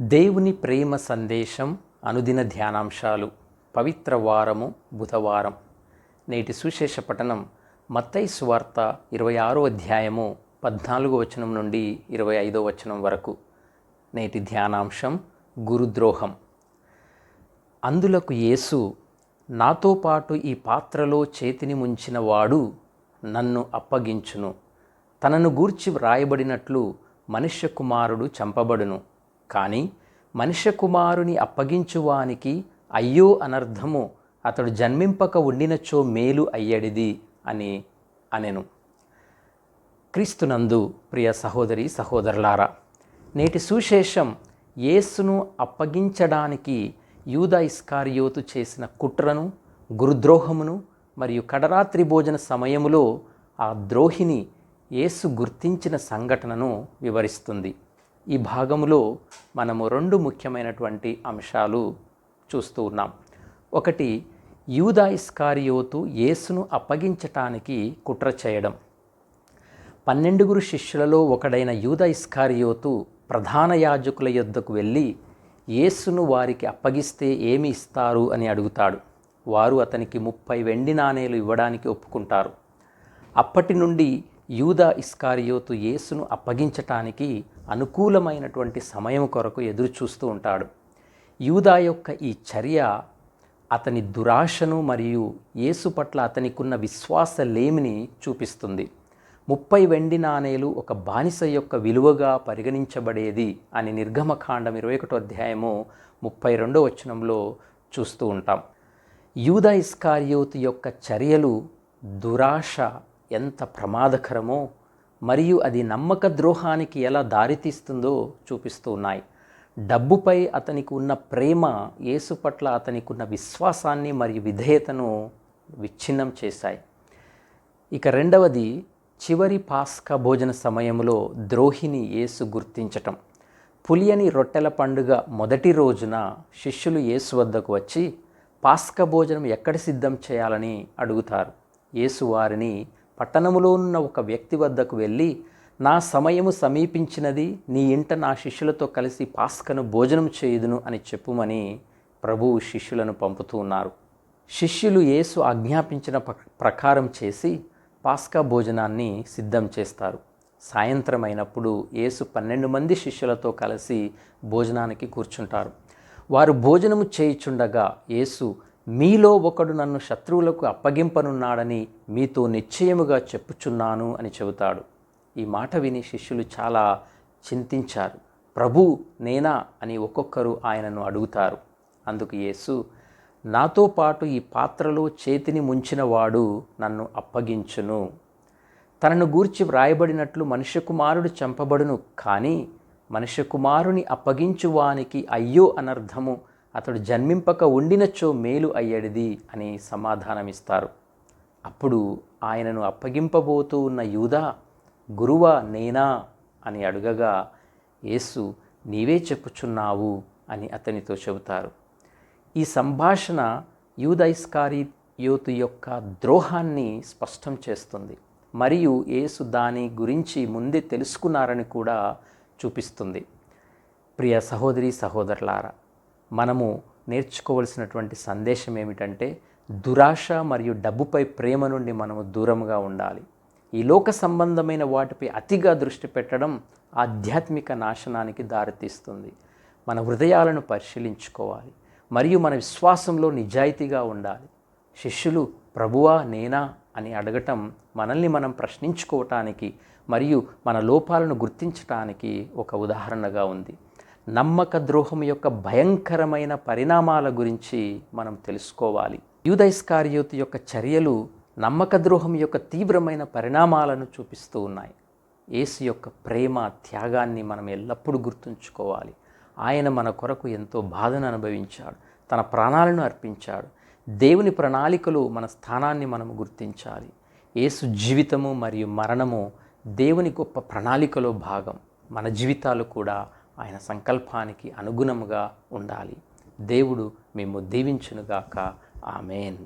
దేవుని ప్రేమ సందేశం అనుదిన ధ్యానాంశాలు. పవిత్ర వారము బుధవారం. నేటి సుశేష పఠనం మత్తై సువార్త ఇరవై ఆరో అధ్యాయము పద్నాలుగో వచనం నుండి ఇరవై ఐదో వచనం వరకు. నేటి ధ్యానాంశం గురుద్రోహం. అందులకు యేసు నాతో పాటు ఈ పాత్రలో చేతిని ముంచిన వాడు నన్ను అప్పగించును. తనను గూర్చి వ్రాయబడినట్లు మనుష్య కుమారుడు చంపబడును. కానీ మనుష్య కుమారుని అప్పగించువానికి అయ్యో అనర్థము అతడు జన్మింపక ఉండినచో మేలు అయ్యడిది అని అనెను. క్రీస్తునందు ప్రియ సహోదరి సహోదరులారా నేటి సుశేషం యేసును అప్పగించడానికి యూదా ఇస్కారియోతు చేసిన కుట్రను గురుద్రోహమును మరియు కడరాత్రి భోజన సమయములో ఆ ద్రోహిని యేసు గుర్తించిన సంఘటనను వివరిస్తుంది. ఈ భాగంలో మనము రెండు ముఖ్యమైనటువంటి అంశాలు చూస్తూ ఉన్నాం. ఒకటి యూదా ఇస్కారియోతు యేసును అప్పగించటానికి కుట్ర చేయడం. పన్నెండుగురు శిష్యులలో ఒకడైన యూదా ఇస్కారియోతు ప్రధాన యాజకుల యొద్దకు వెళ్ళి యేసును వారికి అప్పగిస్తే ఏమి ఇస్తారు అని అడుగుతాడు. వారు అతనికి ముప్పై వెండి నాణేలు ఇవ్వడానికి ఒప్పుకుంటారు. అప్పటి నుండి యూదా ఇస్కారియోతు యేసును అప్పగించటానికి అనుకూలమైనటువంటి సమయం కొరకు ఎదురు చూస్తూ ఉంటాడు. యూదా యొక్క ఈ చర్య అతని దురాశను మరియు యేసు పట్ల అతనికున్న విశ్వాస లేమిని చూపిస్తుంది. ముప్పై వెండి నాణేలు ఒక బానిస యొక్క విలువగా పరిగణించబడేది అని నిర్గమకాండం ఇరవై ఒకటో అధ్యాయము ముప్పై రెండో వచనంలో చూస్తూ ఉంటాం. యూదా ఇస్కారియోతు యొక్క చర్యలు దురాశ ఎంత ప్రమాదకరమో మరియు అది నమ్మక ద్రోహానికి ఎలా దారితీస్తుందో చూపిస్తూ ఉన్నాయి. డబ్బుపై అతనికి ఉన్న ప్రేమ యేసు పట్ల అతనికి ఉన్న విశ్వాసాన్ని మరియు విధేయతను విచ్ఛిన్నం చేశాయి. ఇక రెండవది చివరి పాస్కా భోజన సమయంలో ద్రోహిని యేసు గుర్తించటం. పులియని రొట్టెల పండుగ మొదటి రోజున శిష్యులు యేసు వద్దకు వచ్చి పాస్క భోజనం ఎక్కడ సిద్ధం చేయాలని అడుగుతారు? యేసు వారిని పట్టణములో ఉన్న ఒక వ్యక్తి వద్దకు వెళ్ళి నా సమయము సమీపించినది నీ ఇంట నా శిష్యులతో కలిసి పాస్కను భోజనం చేయుదును అని చెప్పుమని ప్రభువు శిష్యులను పంపుతూ ఉన్నారు. శిష్యులు యేసు ఆజ్ఞాపించిన ప్రకారం చేసి పాస్కా భోజనాన్ని సిద్ధం చేస్తారు. సాయంత్రం అయినప్పుడు యేసు పన్నెండు మంది శిష్యులతో కలిసి భోజనానికి కూర్చుంటారు. వారు భోజనము చేయుచుండగా యేసు మీలో ఒకడు నన్ను శత్రువులకు అప్పగింపనున్నాడని మీతో నిశ్చయముగా చెప్పుచున్నాను అని చెబుతాడు. ఈ మాట విని శిష్యులు చాలా చింతించారు. ప్రభు నేనా అని ఒక్కొక్కరు ఆయనను అడుగుతారు. అందుకు యేసు నాతో పాటు ఈ పాత్రలో చేతిని ముంచినవాడు నన్ను అప్పగించును. తనను గూర్చి వ్రాయబడినట్లు మనుష్య కుమారుడు చంపబడును కానీ మనుష్య కుమారుని అప్పగించువానికి అయ్యో అనర్థము అతడు జన్మింపక ఉండినచో మేలు అయ్యడిది అని సమాధానమిస్తారు. అప్పుడు ఆయనను అప్పగింపబోతూ ఉన్న యూదా గురువా నేనా అని అడుగగా యేసు నీవే చెప్పుచున్నావు అని అతనితో చెబుతారు. ఈ సంభాషణ యూదైస్కారి యోతు యొక్క ద్రోహాన్ని స్పష్టం చేస్తుంది. మరియు యేసు దాని గురించి ముందే తెలుసుకున్నారని కూడా చూపిస్తుంది. ప్రియ సహోదరి సహోదరులారా మనము నేర్చుకోవలసినటువంటి సందేశం ఏమిటంటే దురాశ మరియు డబ్బుపై ప్రేమ నుండి మనము దూరంగా ఉండాలి. ఈ లోక సంబంధమైన వాటిపై అతిగా దృష్టి పెట్టడం ఆధ్యాత్మిక నాశనానికి దారితీస్తుంది. మన హృదయాలను పరిశీలించుకోవాలి. మరియు మన విశ్వాసంలో నిజాయితీగా ఉండాలి. శిష్యులు ప్రభువా నేనా? అని అడగటం మనల్ని మనం ప్రశ్నించుకోవటానికి మరియు మన లోపాలను గుర్తించటానికి ఒక ఉదాహరణగా ఉంది. నమ్మక ద్రోహం యొక్క భయంకరమైన పరిణామాల గురించి మనం తెలుసుకోవాలి. యూదైస్కార్యోతు యొక్క చర్యలు నమ్మక ద్రోహం యొక్క తీవ్రమైన పరిణామాలను చూపిస్తూ ఉన్నాయి. ఏసు యొక్క ప్రేమ త్యాగాన్ని మనం ఎల్లప్పుడూ గుర్తుంచుకోవాలి. ఆయన మన కొరకు ఎంతో బాధను అనుభవించాడు. తన ప్రాణాలను అర్పించాడు. దేవుని ప్రణాళికలు మన స్థానాన్ని మనం గుర్తించాలి. ఏసు జీవితము మరియు మరణము దేవుని గొప్ప ప్రణాళికలో భాగం. మన జీవితాలు కూడా ఆయన సంకల్పానికి అనుగుణముగా ఉండాలి. దేవుడు మేము దీవించునుగాక. ఆమెన్.